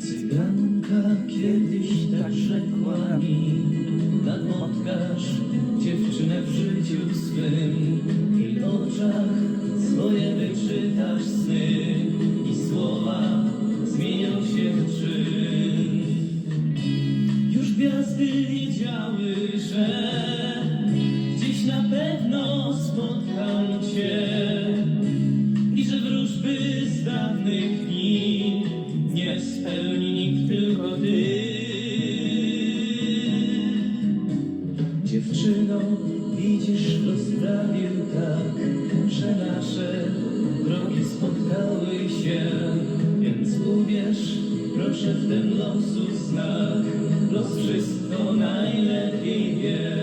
Cyganka kiedyś tak rzekła mi Napotkasz dziewczynę w życiu swym I oczach swoje wyczytasz sny I słowa zmienią się w czyn. Już gwiazdy wiedziały, że Gdzieś na pewno spotkam nie spełni nikt, tylko ty. Dziewczyno, widzisz, to sprawił tak, że nasze drogi spotkały się, więc uwierz, proszę w ten losu znak, los wszystko najlepiej wie.